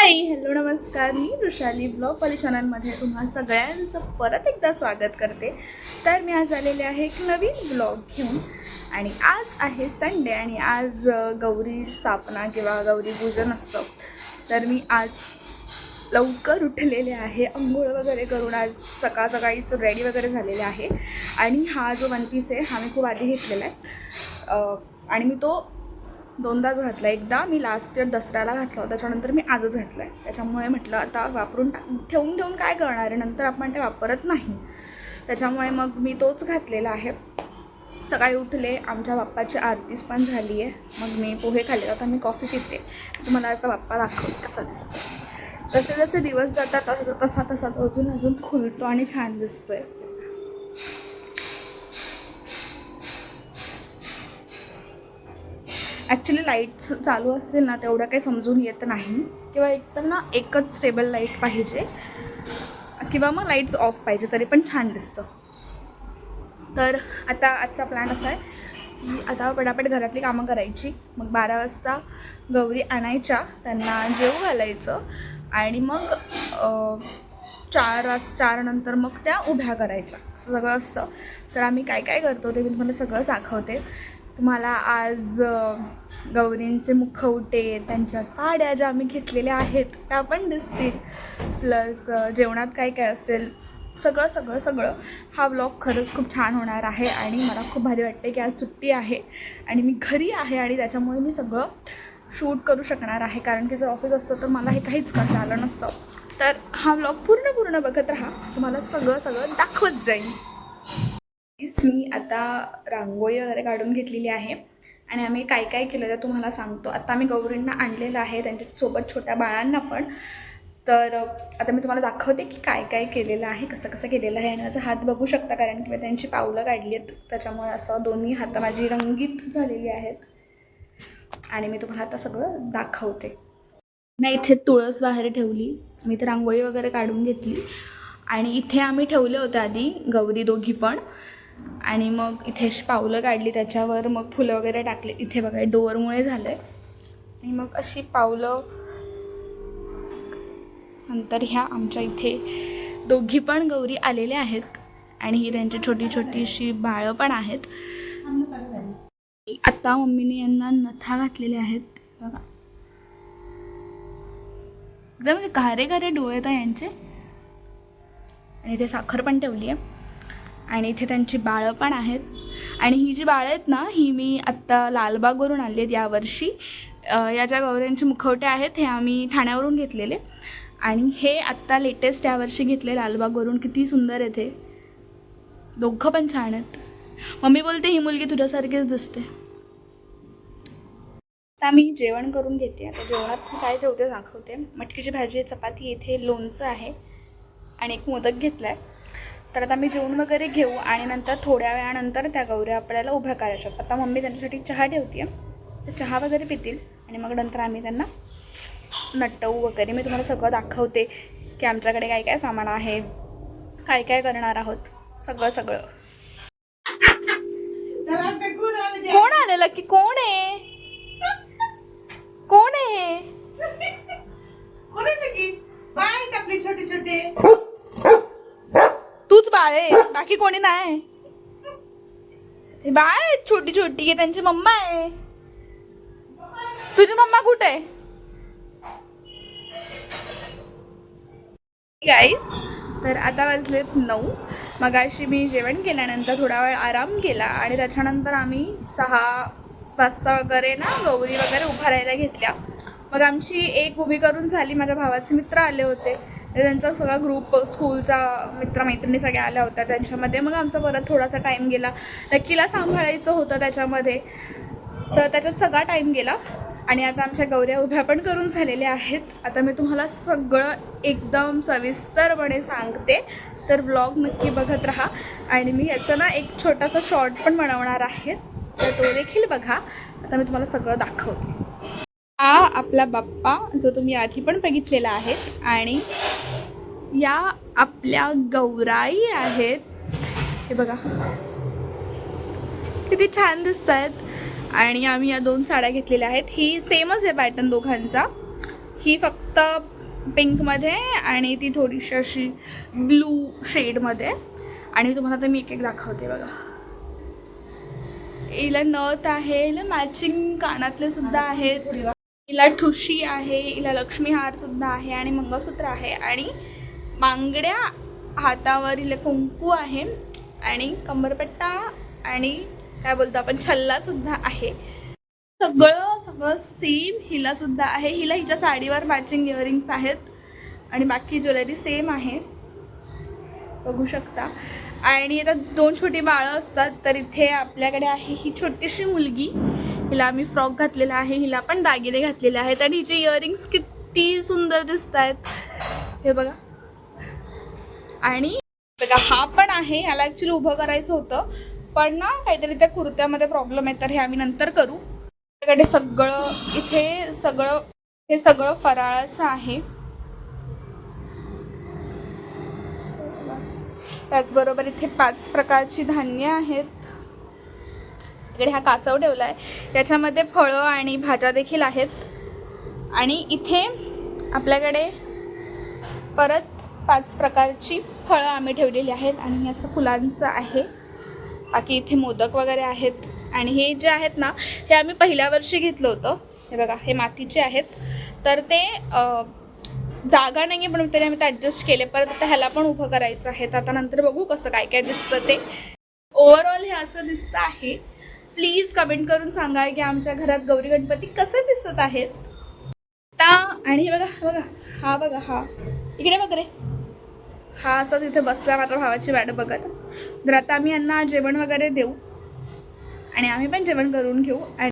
Hi hello नमस्कार. मी Vrushali blog poly तुम्हा सगळ्यांचं परत एकदा स्वागत करते. तर मी आज आलेले आहे एक नवीन ब्लॉग घेऊन. आणि आज आहे संडे आणि आज गौरी स्थापना किंवा गौरी पूजन असतं. तर मी आज लवकर उठलेले आहे. आंघोळ वगैरे करून आज सकाळ सकाळीच रेडी वगैरे झालेले आहे. आणि हा जो वन पीस आहे हा मी खूप आधी घेतलेला आहे. आणि मी तो दोनदाच घातला. एकदा मी लास्ट इयर दसऱ्याला घातला होता त्याच्यानंतर मी आजच घातला आहे त्याच्यामुळे म्हटलं आता वापरून टाक ठेवून ठेवून काय करणार आहे? नंतर आपण ते वापरत नाही. त्याच्यामुळे मग मी तोच घातलेला आहे. सकाळी उठले आमच्या बाप्पाची आरतीच पण झाली आहे. मग मी पोहे खाल्ले. आता मी कॉफी पिते. तुम्हाला आता बाप्पा दाखवते कसं दिसतं जसे जसे दिवस जातात तसा तसा तो अजून अजून खुलतो आणि छान दिसतो आहे ॲक्च्युली लाईट्स चालू असतील ना तेवढं काही समजून येत नाही. किंवा एकतर ना एकच स्टेबल लाइट पाहिजे. किंवा मग लाईट्स ऑफ पाहिजे तरी पण छान दिसतं. तर आता आजचा प्लॅन असा आहे की आता पटापट घरातली कामं करायची. मग बारा वाजता गौरी आणायच्या त्यांना जेव घालायचं. आणि मग चार वाज चार नंतर मग त्या उभ्या करायच्या. असं सगळं असतं. तर आम्ही काय काय करतो ते मी तुम्हाला सगळं दाखवते. तुम्हाला आज गौरींचे मुखवटे त्यांच्या साड्या ज्या आम्ही घेतलेल्या आहेत त्या पण दिसतील. प्लस जेवणात काय काय असेल सगळं सगळं सगळं. हा ब्लॉग खरंच खूप छान होणार आहे आणि मला खूप भारी वाटते की आज सुट्टी आहे. आणि मी घरी आहे आणि त्याच्यामुळे मी सगळं शूट करू शकणार आहे. कारण की जर ऑफिस असतं तर मला हे काहीच करता आलं नसतं. तर हा व्लॉग पूर्ण पूर्ण बघत राहा. तुम्हाला सगळं सगळं दाखवत जाईल प्लीज मी आता रांगोळी वगैरे काढून घेतलेली आहे. आणि आम्ही काय काय केलं ते तुम्हाला सांगतो. आता आम्ही गौरींना आणलेलं आहे. त्यांच्यासोबत छोट्या बाळांना पण. तर आता मी तुम्हाला दाखवते की काय काय केलेलं आहे कसं कसं केलेलं आहे. आणि माझा हात बघू शकता कारण की मी त्यांची पावलं काढली आहेत. त्याच्यामुळे असं दोन्ही हातं माझी रंगीत झालेली आहेत. आणि मी तुम्हाला आता सगळं दाखवते. नाही इथे तुळस बाहेर ठेवली. मी तर रांगोळी वगैरे काढून घेतली. आणि इथे आम्ही ठेवले होते आधी गौरी दोघी पण. आणि मग इथे पावलं काढली त्याच्यावर मग फुलं वगैरे टाकले. इथे बघा डोअरमुळे झालं आहे आणि मग अशी पावलं नंतर ह्या आमच्या इथे दोघी पण गौरी आलेल्या आहेत. आणि ही त्यांची छोटी छोटीशी बाळं पण आहेत. आता मम्मीने यांना नथा घातलेले आहेत. बघा. एकदम घारे घारे डोळे आहेत यांचे. आणि इथे साखर पण ठेवली आहे आणि इथे त्यांची बाळं पण आहेत. आणि ही जी बाळं आहेत ना ही मी आत्ता लालबागवरून आणली आहेत यावर्षी. या ज्या गौऱ्यांचे मुखवटे आहेत हे आम्ही ठाण्यावरून घेतलेले. आणि हे आत्ता लेटेस्ट यावर्षी घेतले लालबागवरून. किती सुंदर येते दोघं पण छान आहेत. मम्मी बोलते ही मुलगी तुझ्यासारखीच दिसते. आता मी जेवण करून घेते. आता जेवणात मी काय जेवते दाखवते. मटकीची भाजी चपाती इथे लोणचं आहे. आणि एक मोदक घेतला आहे तर आता मी जेवण वगैरे घेऊ आणि नंतर थोड्या वेळानंतर त्या गौऱ्या आपल्याला उभ्या करायच्या आता मम्मी त्यांच्यासाठी चहा ठेवते तर चहा वगैरे पितील आणि मग नंतर आम्ही त्यांना नटवू वगैरे. मी तुम्हाला सगळं दाखवते की आमच्याकडे काय काय सामान आहे काय काय करणार आहोत. सगळं सगळं. कोण आलेलं की कोण आहे? कोण आहे आपले छोटे छोटे बाळे बाकी कोणी नाही. बाळ आहे छोटी छोटी आहे त्यांची मम्मा आहे. तुझी मम्मा कुठे आहे? तर आता वाजलेत नऊ. मगाशी मी जेवण केल्यानंतर थोडा वेळ आराम केला आणि त्याच्यानंतर आम्ही सहा वाजता वगैरे ना गौरी वगैरे उभा राहायला घेतल्या. मग आमची एक उभी करून झाली माझ्या भावाचे मित्र आले होते. म्हणजे त्यांचा सगळा ग्रुप स्कूलचा मित्रमैत्रिणी सगळ्या आल्या होत्या त्यांच्यामध्ये. मग आमचा परत थोडासा टाईम गेला. लकीला सांभाळायचं होतं त्याच्यामध्ये. तर त्याच्यात सगळा टाईम गेला. आणि आता आमच्या गौऱ्या उभ्या पण करून झालेल्या आहेत. आता मी तुम्हाला सगळं एकदम सविस्तरपणे सांगते. तर ब्लॉग नक्की बघत राहा. आणि मी याचं ना एक छोटासा शॉर्ट पण बनवणार आहे. तर तो देखील बघा. आता मी तुम्हाला सगळं दाखवते. हा आपला बाप्पा जो तुम्ही आधी पण बघितलेला आहे. आणि या आपल्या गौराई आहेत. हे बघा. किती छान दिसत आहेत आणि आम्ही या दोन साड्या घेतलेल्या आहेत. ही सेमच आहे पॅटर्न दोघांचा. ही फक्त पिंकमध्ये आणि ती थोडीशी अशी ब्लू शेडमध्ये आणि तुम्हाला आता मी एक एक दाखवते बघा. हिला नथ आहे. हिला मॅचिंग कानातले सुद्धा आहेत. हिला ठुशी आहे हिला लक्ष्मीहारसुद्धा सुद्धा आहे आणि मंगळसूत्र आहे आणि बांगड्या हातावर हिला कुंकू आहे आणि कंबरपट्टा आणि काय बोलतो आपण छल्ला सुद्धा आहे. सगळं सगळं सेम हिला सुद्धा आहे. हिला हिच्या साडीवर मॅचिंग इयरिंग्स आहेत आणि बाकी ज्वेलरी सेम आहे. बघू शकता. आणि आता दोन छोटी बाळं असतात तर इथे आपल्याकडे आहे ही छोटीशी मुलगी. हिला आम्ही फ्रॉक घातलेला आहे हिला पण दागिने घातलेले आहेत आणि हिचे इयरिंग्स किती सुंदर दिसत आहेत हे बघा. आणि बघा हा पण आहे ह्याला ॲक्च्युली उभं करायचं होतं. पण ना काहीतरी त्या कुर्त्यामध्ये प्रॉब्लेम आहे तर हे आम्ही नंतर करू. आपल्याकडे सगळं इथे सगळं हे सगळं फराळाचं आहे. त्याचबरोबर इथे पाच प्रकारची धान्य आहेत. इकडे हा कासव ठेवला आहे त्याच्यामध्ये फळं आणि भाज्या देखील आहेत. आणि इथे आपल्याकडे परत पाच प्रकारची फळं आम्ही ठेवलेली आहेत आणि याचं फुलांचं आहे. बाकी इथे मोदक वगैरे आहेत. आणि हे जे आहेत ना हे आम्ही पहिल्या वर्षी घेतलं होतं. हे बघा हे मातीचे आहेत. तर ते जागा नाही आहे पण तरी आम्ही ते ॲडजस्ट केले. परत आता ह्याला पण उभं करायचं आहे. तर आता नंतर बघू कसं काय काय दिसतं ते. ओव्हरऑल हे असं दिसतं आहे. प्लीज कमेंट करून सांगा की आमच्या घरात गौरी गणपती कसे दिसत आहेत. आता आणि हे बघा बघा हा बघा हा. इकडे बघ रे. हा असं तिथे बसला माझ्या भावाची वाट बघत. तर आता आम्ही यांना जेवण वगैरे देऊ. आणि आम्ही पण जेवण करून घेऊ. आणि